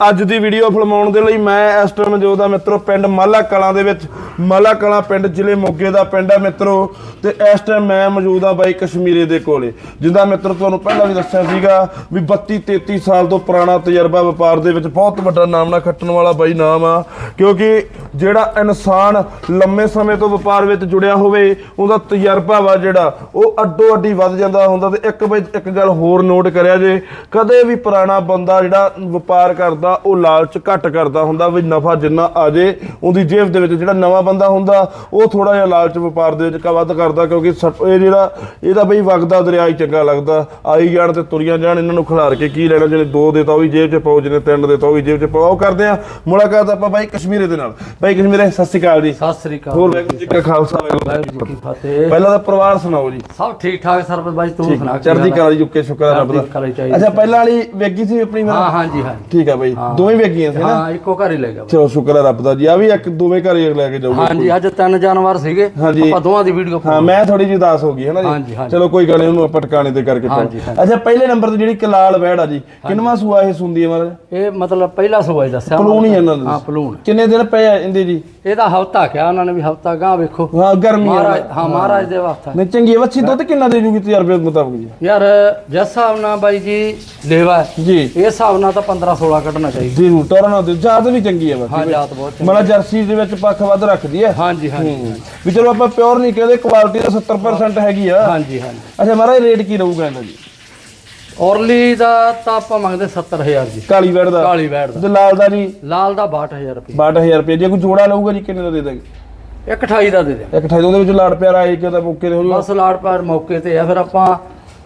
ਅੱਜ ਦੀ ਵੀਡੀਓ ਫਿਲਮਾਉਣ ਦੇ ਲਈ ਮੈਂ ਇਸ ਟਾਈਮ ਮੌਜੂਦ ਹਾਂ ਮਿੱਤਰੋ, ਪਿੰਡ ਮਾਲਾ ਕਲਾਂ ਦੇ ਵਿੱਚ। ਮਾਲਾ ਕਲਾਂ ਪਿੰਡ, ਜ਼ਿਲ੍ਹੇ ਮੋਗੇ ਦਾ ਪਿੰਡ ਆ ਮਿੱਤਰੋ। ਤੇ ਇਸ ਟਾਈਮ ਮੈਂ ਮੌਜੂਦ ਹਾਂ ਬਾਈ ਕਸ਼ਮੀਰੇ ਦੇ ਕੋਲੇ, ਜਿੰਦਾ ਮਿੱਤਰ ਤੁਹਾਨੂੰ ਪਹਿਲਾਂ ਵੀ ਦੱਸਿਆ ਸੀਗਾ ਵੀ 32 33 ਸਾਲ ਤੋਂ ਪੁਰਾਣਾ ਤਜਰਬਾ ਵਪਾਰ ਦੇ ਵਿੱਚ ਬਹੁਤ ਵੱਡਾ ਨਾਮ ਨਾ ਖੱਟਣ ਵਾਲਾ ਬਾਈ ਨਾਮ ਆ, ਕਿਉਂਕਿ ਜਿਹੜਾ ਇਨਸਾਨ ਲੰਮੇ ਸਮੇਂ ਤੋਂ ਵਪਾਰ ਵਿੱਚ ਜੁੜਿਆ ਹੋਵੇ, ਉਹਦਾ ਤਜਰਬਾ ਵਾ ਜਿਹੜਾ, ਉਹ ਅੱਡੋ ਅੱਡੀ ਵੱਧ ਜਾਂਦਾ ਹੁੰਦਾ ਤੇ ਇੱਕ ਬਈ ਇੱਕ ਗੱਲ ਹੋਰ ਨੋਟ ਕਰਿਆ ਜੇ, ਕਦੇ ਵੀ ਪੁਰਾਣਾ ਬੰਦਾ ਜਿਹੜਾ ਵਪਾਰ ਕਰਦਾ ਉਹ ਲਾਲਚ ਘੱਟ ਕਰਦਾ ਹੁੰਦਾ ਵੀ ਨਫਾ ਜਿੰਨਾ ਆ ਜੇ ਉਹਦੀ ਜੇਬ ਦੇ ਵਿੱਚ ਜਿਹੜਾ ਨਵਾਂ ਬੰਦਾ ਹੁੰਦਾ ਉਹ ਥੋੜਾ ਜਿਹਾ ਲਾਲਚ ਵਪਾਰ ਦੇ ਵਿੱਚ ਵੱਧ ਕਰਦਾ ਕਿਉਂਕਿ ਇਹ ਜਿਹੜਾ ਇਹਦਾ ਬਈ ਵਗਦਾ ਦਰਿਆ ਹੀ ਚੰਗਾ ਲੱਗਦਾ ਆਈ ਜਾਣ ਤੇ ਤੁਰੀਆਂ ਜਾਣ ਇਹਨਾਂ ਨੂੰ ਖਿਲਾਰ ਕੇ ਕੀ ਲੈਣਾ ਜਿਹਨੇ ਦੋ ਦੇ ਤਾਂ ਉਹ ਵੀ ਜੇਬ 'ਚ ਪਾਓ ਜਿਹਨੇ ਤਿੰਨ ਦੇ ਤਾਂ ਉਹ ਵੀ ਜੇਬ 'ਚ ਪਾਓ। ਉਹ ਕਰਦੇ ਆ ਮੁਲਾਕਾਤ ਆਪਾਂ ਬਾਈ ਕਸ਼ਮੀਰੇ ਦੇ ਨਾਲ। ਬਾਈ ਕਸ਼ਮੀਰੇ ਸਤਿ ਸ਼੍ਰੀ ਅਕਾਲ ਜੀ। ਸਤਿ ਸ੍ਰੀ ਅਕਾਲ। ਹੋਰ ਵਾਹਿਗੁਰੂ ਜੀ ਕਾ ਖਾਲਸਾ ਵਾਹਿਗੁਰੂ ਜੀ ਕੀ ਫਤਿਹ। ਪਹਿਲਾਂ ਤਾਂ ਪਰਿਵਾਰ ਸੁਣਾਓ ਜੀ। ਸਭ ਠੀਕ ਠਾਕ ਸਰਬਤ ਬਾਈ ਤੂੰ ਸੁਣਾ ਚੜ੍ਹਦੀ? ਕਲਾ ਦੀ ਜੁਕੇ ਸ਼ੁਕਰ ਰੱਬ ਦਾ। ਅੱਛਾ ਪਹਿਲਾਂ ਵਾਲੀ ਵੇਗੀ ਸੀ ਆਪਣੀ ਹਾਂ ਹਾਂ ਜੀ ਹਾਂ ਠੀਕ ਆ ਬਾਈ। ਦੋਵੇਂ ਵੇਗੀਆਂ ਸੀ ਨਾ? ਹਾਂ ਇੱਕੋ ਘਰ ਹੀ ਲੈ ਗਿਆ। ਚਲੋ ਸ਼ੁਕਰ ਹੈ ਰੱਬ ਦਾ ਜੀ। ਆ ਵੀ ਇੱਕ ਦੋਵੇਂ ਘਰ ਹੀ ਲੈ ਕੇ ਜਾਊਗਾ ਹਾਂ ਜੀ ਅੱਜ ਤਿੰਨ ਜਾਨਵਰ ਸੀਗੇ। ਹਾਂਜੀ। ਆਪਾਂ ਦੋਵਾਂ ਦੀ ਵੀਡੀਓ ਹਾਂ ਮੈਂ ਥੋੜੀ ਜਿਹੀ ਉਦਾਸ ਹੋ ਗਈ ਹੈ ਨਾ ਹਾਂਜੀ, ਜੀ ਹਾਂਜੀ। ਚਲੋ ਕੋਈ ਗੱਲ ਉਹਨੂੰ ਆਪਾਂ ਟਿਕਾਣੇ ਤੇ ਕਰਕੇ ਹਾਂਜੀ, ਪਾਓ ਅੱਛਾ ਪਹਿਲੇ ਨੰਬਰ ਤੇ ਜਿਹੜੀ ਕਲਾਲ ਵੈੜ ਆ ਜੀ ਕਿੰਨਵਾਂ ਸੂਆ ਇਹ ਸੁੰਦੀ ਹੈ ਮਹਾਰਾਜ? ਇਹ ਮਤਲਬ ਪਹਿਲਾ ਸਵਾਈ ਦੱਸਿਆ ਪਲੂਣ ਹੀ ਇਹਨਾਂ ਦੇ। ਹਾਂ ਪਲੂਣ। ਕਿੰਨੇ ਦਿਨ ਪਏ ਆ ਇਹਦੇ ਜੀ? ਇਹਦਾ ਹਫਤਾ ਕਿਹਾ ਉਹਨਾਂ ਨੇ ਵੀ ਹਫਤਾ ਗਾਂ ਵੇਖੋ। ਹਾਂ ਗਰਮੀ ਆ। ਮਹਾਰਾਜ ਹਾਂ ਮਹਾਰਾਜ ਦੇ ਵਾਸਤਾ ਨਹੀਂ ਚੰਗੀ ਵੱਛੀ ਦੁੱਧ ਕਿੰਨਾ ਦੇ ਜੂਗੀ ਤਜਰਬੇ ਮੁਤਾਬਕ ਜੀ? ਯਾਰ ਜਿਸ ਹਿਸਾਬ ਨਾਲ ਬਾਈ ਜੀ ਲੇਵਾ ਹੈ, ਜੀ। ਇਹ ਹਿਸਾਬ ਨਾਲ ਤਾਂ 15 16 ਕੱਢਣਾ ਚਾਹੀਦਾ। ਜੀ ਟੋਰਨ ਦੇ ਜਾਤ ਵੀ ਚੰਗੀ ਹੈ ਹਾਂ ਬਾਕੀ ਜਾਤ ਬਹੁਤ ਚੰਗੀ। ਮਤਲਬ ਜਰਸੀ ਦੇ ਵਿੱਚ ਪੱਖ ਵੱਧ ਰੱਖਦੀ ਹੈ। ਹਾਂ ਜੀ ਹਾਂ। ਜੀ ਵੀ ਚਲੋ ਆਪਾਂ ਪਿਓਰ ਨਹੀਂ ਕਹਿੰਦੇ ਕੁਆਲਿਟੀ ਦਾ 70% ਹੈਗੀ ਆ। ਹਾਂ ਜੀ ਹਾਂ ਜੀ ਅੱਛਾ ਮਹਾਰਾਜ ਰੇਟ ਕੀ ਰਹੂਗਾ ਇਹਦਾ ਜੀ ਔਰਲੀ ਦਾ ਤਾਂ ਆਪਾਂ ਮੰਗਦੇ 70000 ਜੀ। ਕਾਲੀ ਵੈੜ ਦਾ? ਕਾਲੀ ਵੈੜ ਦਾ। ਤੇ ਲਾਲ ਦਾ ਜੀ? ਲਾਲ ਦਾ 62000 ਰੁਪਏ। 62000 ਰੁਪਏ। ਜੇ ਕੋਈ ਜੋੜਾ ਲਊਗਾ ਜੀ ਕਿੰਨੇ ਦਾ ਦੇ ਦਾਂਗੇ ਇੱਕ 28 ਦਾ ਦੇ ਦੇ ਇੱਕ ਠਾਈ ਉਹਦੇ ਵਿੱਚ ਲਾੜ ਪਿਆਰਾ ਆਏ ਕਿ ਤਾਂ ਮੌਕੇ ਤੇ ਹੋ ਜਾਊਗਾ ਬਸ ਲਾੜ ਪਾਰ ਮੌਕੇ ਤੇ ਆ। ਫਿਰ ਆਪਾਂ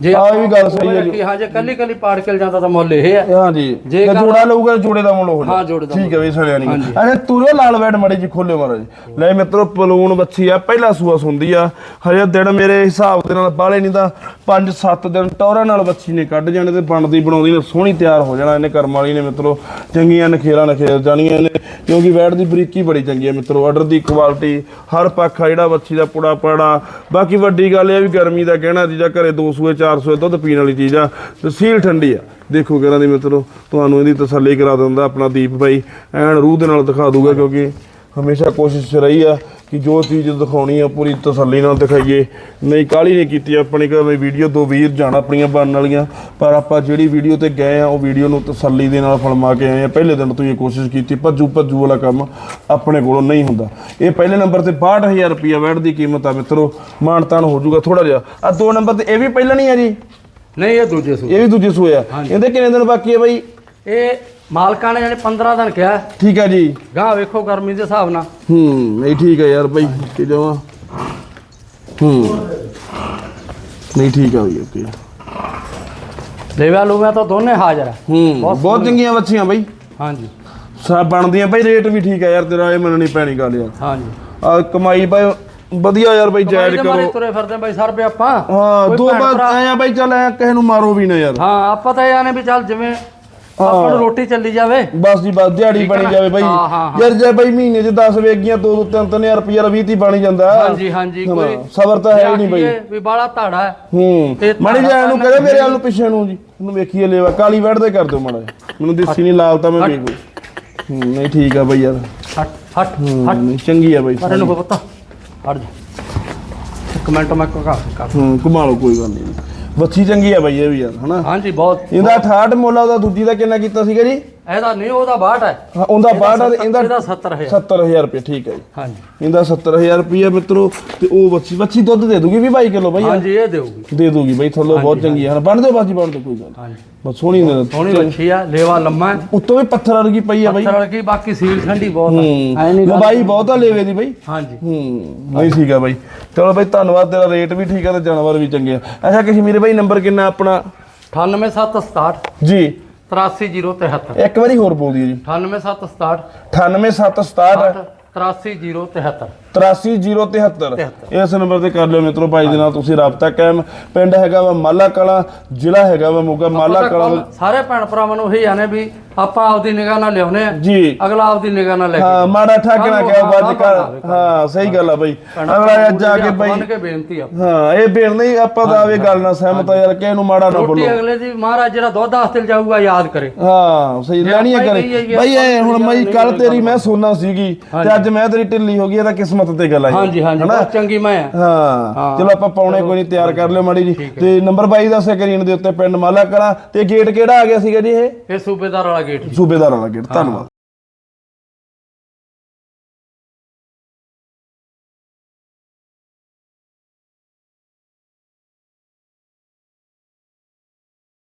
ਜੇ ਆਹ ਵੀ ਗੱਲ ਸਹੀ ਹੈ ਜੀ। ਕਿ ਹਾਂ ਜੇ ਕੱਲੀ ਕੱਲੀ ਪਾੜ ਕੇ ਜਾਂਦਾ ਤਾਂ ਮੁੱਲ ਇਹ ਹੈ। ਹਾਂ ਜੀ। ਜੇ ਜੋੜਾ ਲਊਗਾ ਜੋੜੇ ਦਾ ਮੁੱਲ ਹੋ ਹਾਂ ਜੋੜੇ ਦਾ ਠੀਕ ਹੈ ਵੀ ਸੜਿਆ ਨਹੀਂ। ਹਾਂਜੀ। ਅਰੇ ਤੂਰੇ ਲਾਲ ਵੈੜ ਮੜੀ ਜੀ ਖੋਲਿਓ ਮਹਾਰਾਜ। ਲੈ ਮਿੱਤਰੋ ਪਲੂਣ ਬੱਚੀ ਆ ਪਹਿਲਾ ਸੂਆ ਸੁੰਦੀ ਆ। ਹਜੇ ਦਿਨ ਮੇਰੇ ਹਿਸਾਬ ਦੇ ਨਾਲ ਬਾਲੇ ਨਹੀਂ ਤਾਂ 5-7 ਦਿਨ ਟੌਰਾਂ ਨਾਲ ਬੱਚੀ ਨੇ ਕੱਢ ਜਾਣੇ ਤੇ ਬਣਦੀ ਬਣਾਉਂਦੀ ਨੇ ਸੋਹਣੀ ਤਿਆਰ ਹੋ ਜਾਣਾ ਇਹਨੇ ਕਰਮ ਵਾਲੀ ਨੇ ਮਿੱਤਰੋ। ਚੰਗੀਆਂ ਨਖੇਰਾਂ ਨਖੇਰ ਜਾਣੀਆਂ ਨੇ ਕਿਉਂਕਿ ਵੈੜ ਦੀ ਬਰੀਕੀ ਬੜੀ ਚੰਗੀ ਹੈ ਮਿੱਤਰੋ। ਆਰਡਰ ਦੀ ਕੁਆਲਿਟੀ ਹਰ ਪੱਖ ਆ ਜਿਹੜਾ ਬੱਚੀ ਦਾ ਪੁੜਾ ਪੜਾ ਬਾਕੀ ਵੱਡੀ ਗੱਲ ਇਹ ਆ ਵੀ ਗਰਮੀ ਦਾ ਕਹਿਣਾ ਜੀ ਜਾਂ ਘਰੇ 2 ਸੂਏ 4 ਸੂਏ ਦੁੱਧ ਪੀਣ ਵਾਲੀ ਚੀਜ਼ ਆ, ਤੇ ਸੀਲ ਠੰਡੀ ਆ। ਦੇਖੋ ਕਿਹਨਾਂ ਦੀ ਮਿੱਤਰੋ, ਤੁਹਾਨੂੰ ਇਹਦੀ ਤਸੱਲੀ ਕਰਾ ਦਿੰਦਾ ਆਪਣਾ ਦੀਪ ਭਾਈ, ਐਨ ਰੂਹ ਦੇ ਨਾਲ ਦਿਖਾ ਦੂਗਾ ਕਿਉਂਕਿ ਹਮੇਸ਼ਾ ਕੋਸ਼ਿਸ਼ ਰਹੀ ਆ ਕਿ ਜੋ ਚੀਜ਼ ਦਿਖਾਉਣੀ ਆ ਪੂਰੀ ਤਸੱਲੀ ਨਾਲ ਦਿਖਾਈਏ। ਨਹੀਂ ਕਾਲੀ ਨਹੀਂ ਕੀਤੀ ਆਪਣੀ ਕੋਈ ਵੀਡੀਓ ਦੋ ਵੀਰ ਜਾਣ ਆਪਣੀਆਂ ਬਣਨ ਵਾਲੀਆਂ ਪਰ ਆਪਾਂ ਜਿਹੜੀ ਵੀਡੀਓ ਤੇ ਗਏ ਆ ਉਹ ਵੀਡੀਓ ਨੂੰ ਤਸੱਲੀ ਦੇ ਨਾਲ ਫਿਲਮਾ ਕੇ ਆਏ ਆ। ਪਹਿਲੇ ਦਿਨ ਤੋਂ ਇਹ ਕੋਸ਼ਿਸ਼ ਕੀਤੀ ਭੱਜੂ ਭੱਜੂ ਵਾਲਾ ਕੰਮ ਆਪਣੇ ਕੋਲੋਂ ਨਹੀਂ ਹੁੰਦਾ। ਇਹ ਪਹਿਲੇ ਨੰਬਰ ਤੇ 62000 ਰੁਪਿਆ ਵੈਟ ਦੀ ਕੀਮਤ ਆ ਮਿੱਤਰੋ ਮਾਨਤਾਨ ਹੋ ਜਾਊਗਾ ਥੋੜਾ ਜਿਹਾ। ਆ ਦੋ ਨੰਬਰ ਤੇ ਇਹ ਵੀ ਪਹਿਲਾਂ ਨਹੀਂ ਆ ਜੀ? ਨਹੀਂ ਇਹ ਦੂਜੇ ਸੂ ਇਹ ਵੀ ਦੂਜੇ ਸੂਏ ਆ। ਇਹਦੇ ਕਿੰਨੇ ਦਿਨ ਬਾਕੀ ਆ ਬਾਈ? ਇਹ ਮਾਲਕਾਂ ਨੇ ਜਿਹੜੇ 15 ਦਿਨ ਕਿਹਾ। ਹੈ। ਠੀਕ ਆ ਜੀ। ਗਾਂ ਵੇਖੋ ਗਰਮੀ ਦੇ ਹਿਸਾਬ ਨਾਲ। ਹੂੰ ਨਹੀਂ ਠੀਕ ਹੈ ਯਾਰ ਬਾਈ ਕਿ ਜਮਾ ਹੂੰ। ਨਹੀਂ ਠੀਕ ਆ ਬਈ ਓਕੇ। ਲੇਵਾ ਲੂਵਾ ਤਾਂ ਦੋਨੇ ਹਾਜ਼ਰ ਹੈ ਹੂੰ ਬਹੁਤ ਚੰਗੀਆਂ ਬੱਚੀਆਂ ਬਾਈ। ਹਾਂਜੀ। ਸਭ ਬਣਦੀਆਂ ਬਾਈ ਰੇਟ ਵੀ ਠੀਕ ਆ ਯਾਰ ਤੇਰਾ ਇਹ ਮੰਨਣੀ ਪੈਣੀ ਗੱਲ ਯਾਰ। ਹਾਂਜੀ। ਆ ਕਮਾਈ ਬਾਈ ਵਧੀਆ ਯਾਰ ਬਾਈ ਜਾਇਜ਼ ਇਹਦੇ ਮਾਰੇ ਕਰੋ। ਤੁਰੇ ਫਿਰਦੇ ਬਾਈ ਸਰ ਆਪਾਂ। ਹਾਂ ਦੋ ਬਾਤ ਆਇਆ ਬਾਈ ਚੱਲ ਐ ਕਿਸੇ ਨੂੰ ਮਾਰੋ ਵੀ ਨਾ ਯਾਰ। ਹਾਂ ਆਪਾਂ ਤਾਂ ਇਹ ਆਨੇ ਵੀ ਚੱਲ ਜਿਵੇਂ ਆਪਾਂ ਨੂੰ ਰੋਟੀ ਚੱਲੀ ਜਾਵੇ। ਬਸ ਜੀ ਬਸ ਦਿਹਾੜੀ ਬਣੀ ਨਾ? ਜਾਵੇ ਬਾਈ। ਯਾਰ ਜੇ ਬਾਈ ਮਹੀਨੇ 'ਚ 10 ਵੇਗੀਆਂ 2 2 3 3000 ਰੁਪਏ 20 30 ਬਣੀ ਜਾਂਦਾ। ਹਾਂਜੀ ਹਾਂਜੀ ਕੋਈ ਸਬਰ ਤਾਂ ਹੈ ਹੀ ਨਹੀਂ ਬਾਈ। ਵੀ ਬਾਲਾ ਧਾੜਾ ਹੈ। ਤੇ ਤੁਹਾਡਾ ਜਿਹਾ ਨੂੰ ਤਾਂ ਕਹਦੇ ਮੇਰੇ ਵੱਲ ਨੂੰ ਪਿੱਛੇ ਨੂੰ ਜੀ। ਉਹਨੂੰ ਵੇਖੀਏ ਲੈਵਾ ਕਾਲੀ ਵੈੜ ਦੇ ਕਰ ਦਿਓ ਮਾੜਾ। ਮੈਨੂੰ ਦਿਸੀ ਨਹੀਂ ਲਾਲ ਤਾਂ ਮੈਂ ਵੇਖ। ਨਹੀਂ ਠੀਕ ਆ ਬਈ ਯਾਰ। ਹਟ ਹਟ ਹਟ। ਚੰਗੀ ਆ ਬਈ ਪਰ ਇਹਨੂੰ ਕੋਈ ਪਤਾ ਹਟ ਜਾ। ਇੱਕ ਮਿੰਟ ਮੈਂ ਕੋ ਕਰ ਹੂੰ ਲਓ ਕੋਈ ਗੱਲ ਨਹੀਂ ਬੱਚੀ ਚੰਗੀ ਆ ਬਈ ਇਹ ਵੀ ਯਾਰ ਹਨਾ? ਹਾਂਜੀ ਬਹੁਤ। ਇਹਦਾ 68 ਮੁੱਲ ਆ ਉਹਦਾ ਦੂਜੀ ਦਾ ਕਿੰਨਾ ਕੀਤਾ ਸੀਗਾ ਜੀ? ਇਹਦਾ ਨਹੀਂ ਉਹਦਾ 62 ਹੈ। ਹਾਂ, ਉਹਦਾ 62 ਆ ਤੇ ਇਹਦਾ ਇਹਦਾ 70000 70000 ਰੁਪਏ ਠੀਕ ਹੈ ਜੀ। ਹਾਂਜੀ। ਇਹਦਾ 70000 ਰੁਪਏ ਮਿੱਤਰੋ ਤੇ ਉਹ ਬੱਚੀ ਬੱਚੀ ਦੁੱਧ ਦੇ ਦੂਗੀ ਵੀ 22 ਕਿਲੋ ਬਈ ਹਾਂਜੀ ਇਹ ਦੇਊਗੀ। ਦੇ ਦੂਗੀ ਬਈ ਥੱਲੋਂ ਬਹੁਤ ਚੰਗੀ ਆ ਬਣ ਦਿਓ ਬਾਜੀ ਬਣ ਦਿਓ ਕੋਈ ਗੱਲ। ਹਾਂਜੀ। ਬਸ ਸੋਹਣੀ ਨੇ ਸੋਹਣੀ ਬੱਚੀ ਆ ਲੇਵਾ ਲੰਮਾ ਹੈ। ਉੱਤੋਂ ਵੀ ਪੱਥਰ ਵਰਗੀ ਪਈ ਆ ਬਈ। ਸਰਲ ਕੀ ਬਾਕੀ ਸੀਲ ਠੰਡੀ ਬਹੁਤ ਹੈ। ਐ ਨਹੀਂ ਲੰਬਾਈ ਬਹੁਤ ਆ ਲੇਵੇ ਦੀ ਬਈ। ਹਾਂਜੀ। ਹੂੰ ਨਹੀਂ ਠੀਕ ਆ ਬਾਈ। ਚਲੋ ਬਾਈ ਧੰਨਵਾਦ ਤੇਰਾ ਰੇਟ ਵੀ ਠੀਕ ਆ ਤੇ ਜਾਨਵਰ ਵੀ ਚੰਗੇ ਆ। ਅੱਛਾ ਕਸ਼ਮੀਰ ਬਾਈ ਨੰਬਰ ਕਿੰਨਾ ਆਪਣਾ? 98767 ਜੀ। 83073 ਇੱਕ ਵਾਰੀ ਹੋਰ ਬੋਲ ਦਿਓ ਜੀ। 98767 98767 83073 83073 ਇਸ ਨੰਬਰ ਤੇ ਕਰ ਲਿਓ ਮਿੱਤਰੋ ਭਾਈ ਦੇ ਨਾਲ ਤੁਸੀਂ ਰਾਬਤਾ ਕਾਇਮ। ਪਿੰਡ ਹੈਗਾ ਵਾ ਮਾਲਾ ਕਲਾਂ ਜ਼ਿਲ੍ਹਾ ਹੈਗਾ ਵਾ ਮੋਗਾ। ਮਾਲਾ ਕਲਾਂ ਦੇ- ਸਾਰੇ ਭੈਣ ਭਰਾਵਾਂ ਨੂੰ ਇਹੀ ਆਨੇ ਵੀ ਆਪਾਂ ਆਪਦੀ ਨਿਗਾਹ ਨਾਲ ਲਿਆਉਨੇ ਆ। ਜੀ। ਅਗਲਾ ਆਪਦੀ ਨਿਗਾਹ ਨਾਲ ਲੈ ਕੇ ਹਾਂ ਮਾੜਾ ਠੱਗ ਨਾ ਕਹਿ ਨਾ ਕਰ। ਹਾਂ ਸਹੀ ਗੱਲ ਆ ਬਈ। ਅਗਲਾ ਅੱਜ ਜਾ ਕੇ ਮੰਨ ਬਈ ਕੇ ਬੇਨਤੀ ਆ। ਹਾਂ ਇਹ ਬੇਲ ਨਹੀਂ ਆਪਾਂ ਤਾਂ ਆਵੇ ਗੱਲ ਨਾਲ ਸਹਿਮਤ ਆ ਯਾਰ ਕਿ ਇਹਨੂੰ ਮਾੜਾ ਨਾ ਬੋਲੋ। ਅਗਲੇ ਦੀ ਮਹਾਰਾਜ ਜਿਹੜਾ ਦੁੱਧ ਵਾਸਤੇ ਜਾਊਗਾ ਯਾਦ ਕਰੇ। ਹਾਂ ਸਹੀ ਲੈਣੀ ਹੈ ਆਪਾਂ ਕਰੇ ਬਈ ਇਹ ਹੁਣ ਮੈਂ ਕੱਲ ਤੇਰੀ ਮੈਂ ਸੋਨਾ ਸੀਗੀ ਤੇ ਅੱਜ ਮੈਂ ਤੇਰੀ ਢਿੱਲੀ ਹੋ ਗਈ ਇਹ ਤਾਂ ਕਿਸਮਤ ਤੇ ਗੱਲ ਆ ਜੀ। ਹਾਂਜੀ ਹਾਂਜੀ? ਬਹੁਤ ਚੰਗੀ ਮੈਂ ਆ। ਹਾਂ। ਹਾਂ। ਚਲੋ ਆਪਾਂ ਪਾਉਣੇ ਕੋਈ ਨਹੀਂ ਤਿਆਰ ਕਰ ਲਿਓ ਮਾੜੀ ਜੀ। ਤੇ ਨੰਬਰ 22 ਦਾ ਸਕਰੀਨ ਦੇ ਉੱਤੇ ਪਿੰਡ ਮਾਲਾ ਕਲਾਂ। ਤੇ ਗੇਟ ਕਿਹੜਾ ਆ ਗਿਆ ਸੀਗਾ ਜੀ ਇਹ? ਇਹ ਸੂਬੇਦਾਰ ਵਾਲਾ ਗੇਟ ਸੂਬੇਦਾਰ ਵਾਲਾ ਗੇਟ ਧੰਨਵਾਦ।